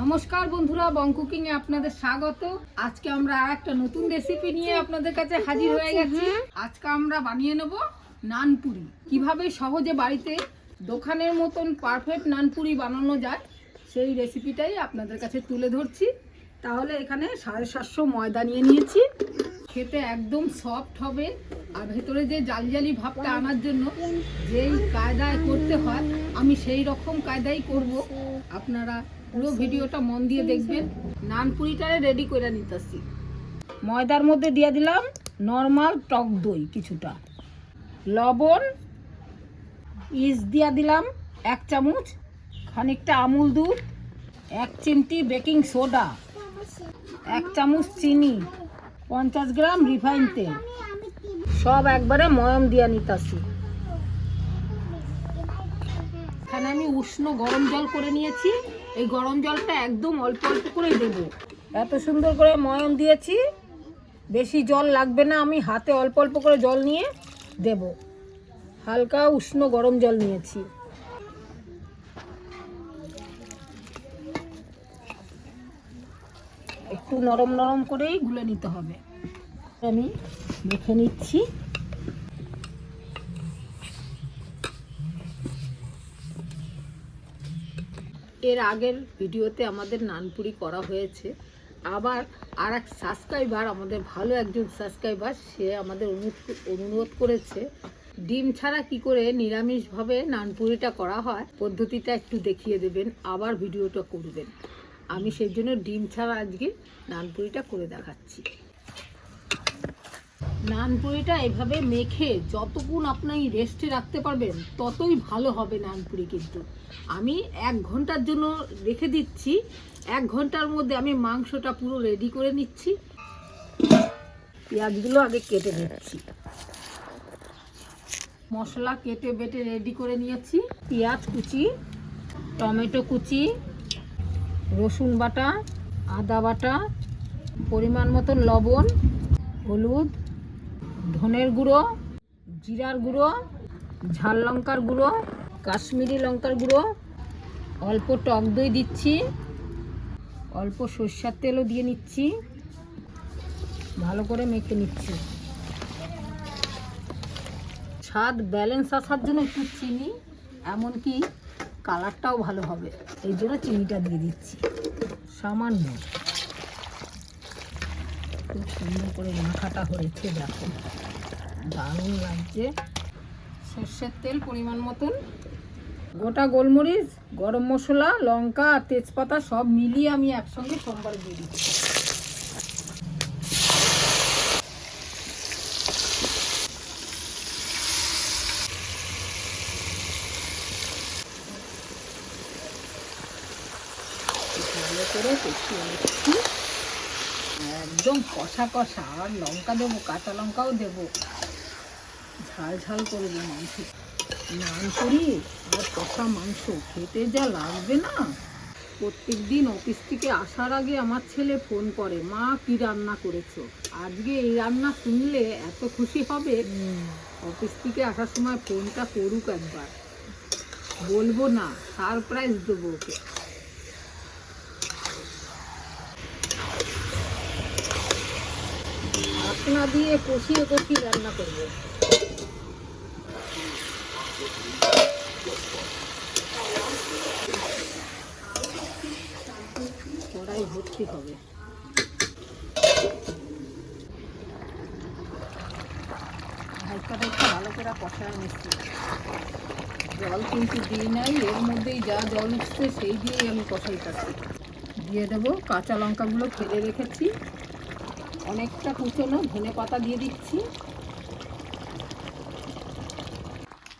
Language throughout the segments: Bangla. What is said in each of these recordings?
নমস্কার বন্ধুরা, বং কুকিং এ আপনাদের স্বাগত। আজকে আমরা একটা নতুন রেসিপি নিয়ে আপনাদের কাছে হাজির হয়ে গেছি। আজকে আমরা বানিয়ে নেব নানপুরি। কীভাবে সহজে বাড়িতে দোকানের মতন পারফেক্ট নানপুরি বানানো যায়, সেই রেসিপিটাই আপনাদের কাছে তুলে ধরছি। তাহলে এখানে সাড়ে সাতশো ময়দা নিয়ে নিয়েছি। খেতে একদম সফট হবে। আর ভেতরে যে জালি ভাবটা আনার জন্য যেই কায়দায় করতে হয়, আমি সেই রকম কায়দাই করব। আপনারা পুরো ভিডিওটা মন দিয়ে দেখবেন। নানপুরিটারে রেডি করে নিতেছি। ময়দার মধ্যে দিয়ে দিলাম নর্মাল টক দই কিছুটা। লবণ ইস দিয়া দিলাম এক চামচ খানিকটা আমুল দুধ এক চিমটি বেকিং সোডা এক চামচ চিনি পঞ্চাশ গ্রাম রিফাইন তেল। সব একবারে ময়ম দিয়া নিতাছি। এখানে আমি উষ্ণ গরম জল করে নিয়েছি। এই গরম জলটা একদম অল্প অল্প করেই দেবো। এত সুন্দর করে ময়ম দিয়েছি, বেশি জল লাগবে না, আমি হাতে অল্প অল্প করে জল নিয়ে দেব। হালকা উষ্ণ গরম জল নিয়েছি। একটু নরম নরম করেই গুলে নিতে হবে। আমি মেখে নিচ্ছি। এর আগের ভিডিওতে আমাদের নানপুরি করা হয়েছে। আবার আর এক সাবস্ক্রাইবার আমাদের ভালো একজন সাবস্ক্রাইবার সে আমাদের অনুরোধ করেছে, ডিম ছাড়া কি করে নিরামিষভাবে নানপুরিটা করা হয়, পদ্ধতিটা একটু দেখিয়ে দেবেন, আবার ভিডিওটা করবেন। আমি সেই জন্য ডিম ছাড়া আজকে নানপুরিটা করে দেখাচ্ছি। নানপুরিটা এভাবে মেখে যতক্ষণ আপনি রেস্টে রাখতে পারবেন, ততই ভালো হবে নানপুরি কিন্তু। আমি এক ঘণ্টার জন্য রেখে দিচ্ছি। এক ঘণ্টার মধ্যে আমি মাংসটা পুরো রেডি করে নিচ্ছি। পেঁয়াজগুলো আগে কেটে নিচ্ছি। মশলা কেটে বেটে রেডি করে নিয়েছি। পেঁয়াজ কুচি, টমেটো কুচি, রসুন বাটা, আদা বাটা, পরিমাণ মতন লবণ, হলুদ ধনের গুঁড়ো, জিরার গুঁড়ো, ঝাল লঙ্কার গুঁড়ো, কাশ্মীরি লঙ্কার গুঁড়ো। অল্প টক দই দিচ্ছি, অল্প সর্ষার তেলও দিয়ে নিচ্ছি। ভালো করে মেখে নিচ্ছি। স্বাদ ব্যালেন্স আসার জন্য একটু চিনি, এমনকি কালারটাও ভালো হবে। এই জন্য চিনিটা দিয়ে দিচ্ছি। সামান্য। খুব সুন্দর করে মাখাটা হয়েছে, দেখো। দারুণ লাগছে। সর্ষের তেল পরিমাণ মতন। গোটা গোলমরিচ, গরম মশলা, লঙ্কা আর তেজপাতা সব মিলিয়ে আমি একসঙ্গে সোমবার দিয়ে দিচ্ছি। করে কষিয়ে একদম কষা কষা, আর লঙ্কা দেবো, কাঁচা লঙ্কাও দেবো। ঝাল ঝাল করে দেবো মাংস নান করি আর কষা মাংস, খেতে যা লাগবে না। প্রত্যেক দিন অফিস থেকে আসার আগে আমার ছেলে ফোন করে, মা, কি রান্না করেছ? আজকে এই রান্না শুনলে এত খুশি হবে। অফিস থেকে আসার সময় ফোনটা করুক একবার। বলব না, সারপ্রাইজ দেবো ওকে। ঢাকনা দিয়ে কষিয়ে কষিয়ে রান্না করব। কড়াই ভর্তি হবে। ভালো করে কষায় নিচ্ছি। জল কিন্তু দিই নাই, এর মধ্যেই যা জল উঠছে সেই দিয়েই আমি কষাই কষাইতেছি। দিয়ে দেবো কাঁচা লঙ্কাগুলো ফেলে রেখেছি। অনেকটা কুচনো, ধনে পাতা দিয়ে দিচ্ছি।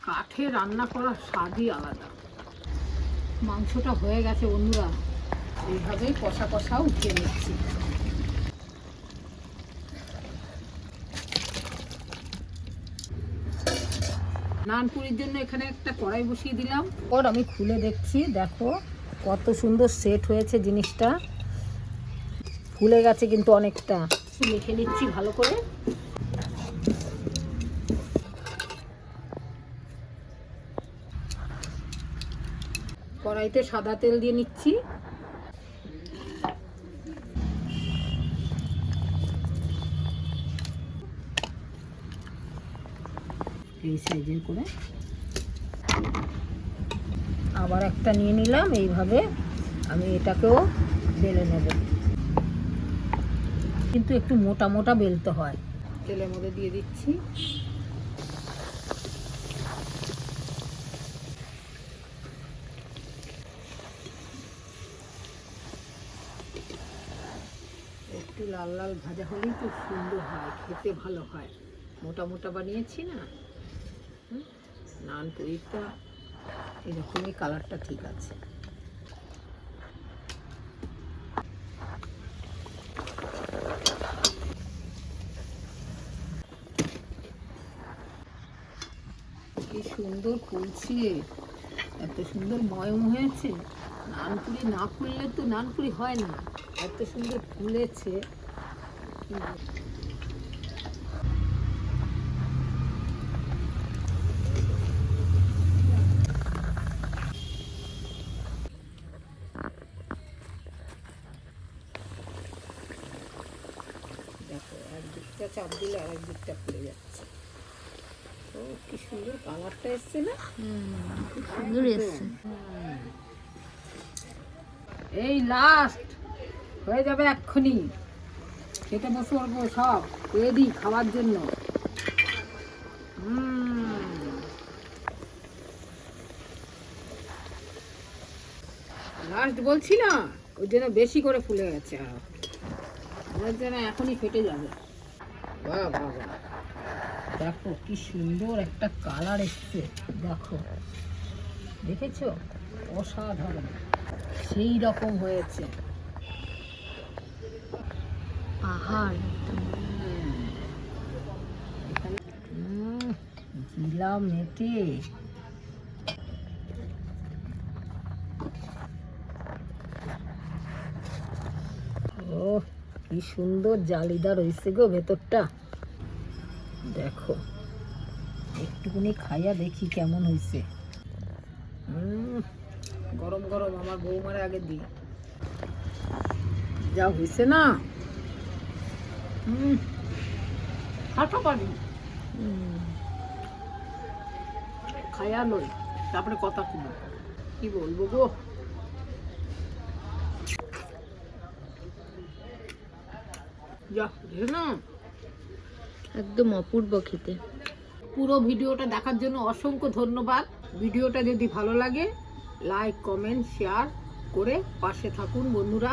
কাঠে রান্না করার স্বাদই আলাদা। মাংসটা হয়ে গেছে বন্ধুরা, এইভাবেই কষা কষা উঠিয়ে নিচ্ছি। নানপুরির জন্য এখানে একটা কড়াই বসিয়ে দিলাম। ওর আমি খুলে দেখছি, দেখো কত সুন্দর সেট হয়েছে জিনিসটা। ফুলে গেছে কিন্তু অনেকটা। মেখে নিচ্ছি ভালো করে। কড়াইতে সাদা তেল দিয়ে নিচ্ছি। এই সাইজের করে। আবার একটা নিয়ে নিলাম, এইভাবে আমি এটাকেও বেলে নেব। কিন্তু একটু মোটা মোটা বেলতে হয়। তেলের মধ্যে দিয়ে দিচ্ছি। একটু লাল লাল ভাজা হলেই খুব সুন্দর হয়, খেতে ভালো হয়। মোটা মোটা বানিয়েছি না? নান পুরিটা এরকমই কালারটা ঠিক আছে কি সুন্দর ফুলছে এত সুন্দর ময়ম হয়েছে। নানপুরি না ফুললে তো নানপুরি হয় না। এত সুন্দর ফুলেছে। দেখো, একদিকটা চাপ দিলে আর দিকটা ফুলে যাচ্ছে। ও কি সুন্দর কালারটা এসছে না? সুন্দর এসছে। এই লাস্ট হয়ে যাবে এক্ষুনি। খেতে বসে পড়ব সব। রেডি খাওয়ার জন্য। লাস্ট বলছি না ওই জন্য বেশি করে ফুলে গেছে। আর ওর জন্য এখনই ফেটে যাবে। বাহ বাহ বাহ। দেখো কি সুন্দর একটা কালার এসছে, দেখো। দেখেছ? অসাধারণ। সেই রকম হয়েছে। পাহাড়। ও কি সুন্দর জালিদার হয়েছে গো ভেতরটা। দেখো। একটুকুনি খাইয়া দেখি কেমন হয়েছে গরম গরম, আমার বৌমারে আগে দিই। যা হয়েছে না? হাঁটো পারি খায়া লই, তারপরে কথা কিনো কি বলব গো? যা না। একদম অপূর্ব খেতে। পুরো ভিডিওটা দেখার জন্য অসংখ্য ধন্যবাদ। ভিডিওটা যদি ভালো লাগে লাইক কমেন্ট শেয়ার করে পাশে থাকুন বন্ধুরা।